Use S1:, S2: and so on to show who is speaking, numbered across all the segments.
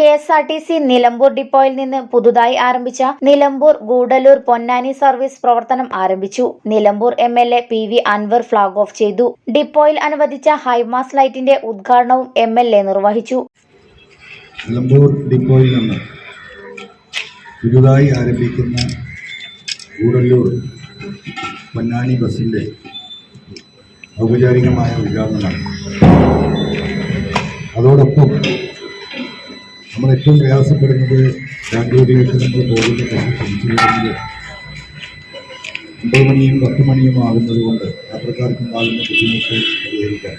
S1: K S R T C Nilambur ഡിപ്പോയിൽ നിന്ന് പുതുതായി ആരംഭിച്ച നിലമ്പൂർ ഗൂഡലൂർ പൊന്നാനി സർവീസ് പ്രവർത്തനം ആരംഭിച്ചു. Nilambur M L A P V Anvar flag off ചെയ്തു. ഡിപ്പോയിൽ അനുവദിച്ച ഹൈമാസ് ലൈറ്റിന്റെ ഉദ്ഘാടനവും എം എൽ എ നിർവഹിച്ചു.
S2: നിലമ്പൂർ ഡിപ്പോയിൽ നിന്ന് പുതുതായി ആരംഭിക്കുന്ന ഗൂഡല്ലൂർ പൊന്നാനി ബസിന്റെ ഔപചാരികമായ ഉദ്ഘാടനമാണ്. അതോടൊപ്പം നമ്മൾ ഏറ്റവും പ്രയാസപ്പെടുന്നത് ബാംഗ്ലൂരിലേക്ക് നമ്മൾ പോകുന്ന തിരിച്ചുവരുന്നത് തിരിച്ചു വരുന്നത് ഒമ്പത് മണിയും പത്ത് മണിയും ആകുന്നത് കൊണ്ട് യാത്രക്കാർക്കുണ്ടാകുന്ന ബുദ്ധിമുട്ട് പരിഹരിക്കാൻ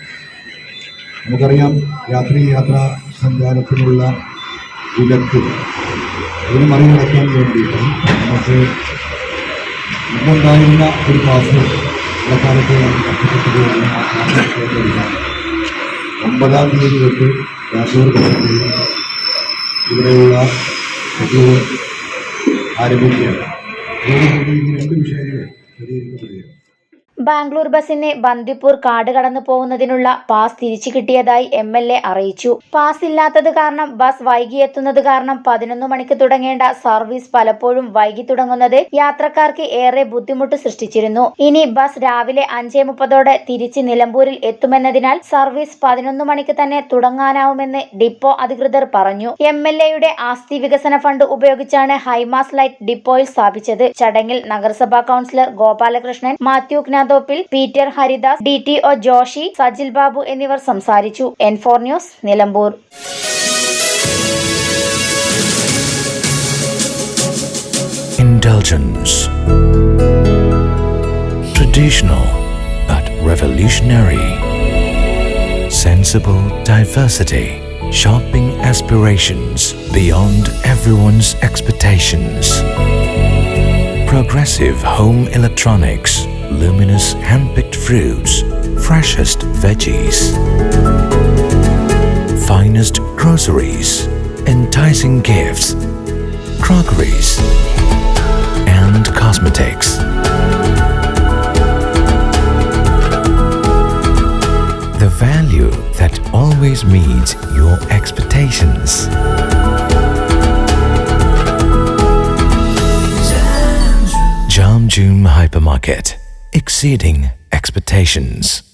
S2: നമുക്കറിയാം രാത്രി യാത്രാ സഞ്ചാരത്തിനുള്ള വിലക്ക് അതിനെ മറികടക്കാൻ വേണ്ടിയിട്ട് നമുക്ക് മുമ്പുണ്ടായിരുന്ന ഒരു പാസ് ഇടക്കാലത്ത് ഒമ്പതാം തീയതി തൊട്ട് ബസ്സിൽ ഇവിടെയുള്ള ആരംഭിക്കുകയാണ്. രണ്ട് വിഷയങ്ങൾ പരിഹരിക്കപ്പെടുകയാണ്
S1: ബാംഗ്ലൂർ ബസിന് ബന്ദിപ്പൂർ കാട് കടന്നു പോകുന്നതിനുള്ള പാസ് തിരിച്ചു കിട്ടിയതായി എം എൽ എ അറിയിച്ചു. പാസ് ഇല്ലാത്തത് കാരണം ബസ് വൈകിയെത്തുന്നത് കാരണം പതിനൊന്ന് മണിക്ക് തുടങ്ങേണ്ട സർവീസ് പലപ്പോഴും വൈകി തുടങ്ങുന്നത് യാത്രക്കാർക്ക് ഏറെ ബുദ്ധിമുട്ട് സൃഷ്ടിച്ചിരുന്നു. ഇനി ബസ് രാവിലെ അഞ്ചേ മുപ്പതോടെ തിരിച്ച് നിലമ്പൂരിൽ എത്തുമെന്നതിനാൽ സർവീസ് പതിനൊന്ന് മണിക്ക് തന്നെ തുടങ്ങാനാവുമെന്ന് ഡിപ്പോ അധികൃതർ പറഞ്ഞു. എം എൽ എയുടെ ആസ്തി വികസന ഫണ്ട് ഉപയോഗിച്ചാണ് ഹൈമാസ് ലൈറ്റ് ഡിപ്പോയിൽ സ്ഥാപിച്ചത്. ചടങ്ങിൽ നഗരസഭാ councillor Gopalakrishnan Mathew ജ്ഞാതോപ്പിൽ Peter Haridas D T O Joshi Sajil Babu എന്നിവർ സംസാരിച്ചു N four news Nilambur
S3: Indulgence. Traditional but revolutionary. Sensible diversity. Shopping aspirations beyond everyone's expectations. Progressive home electronics. Luminous hand-picked fruits. Freshest veggies. Finest groceries. Enticing gifts. Crockeries and cosmetics. The value that always meets your expectations. Jam June Hypermarket, exceeding expectations.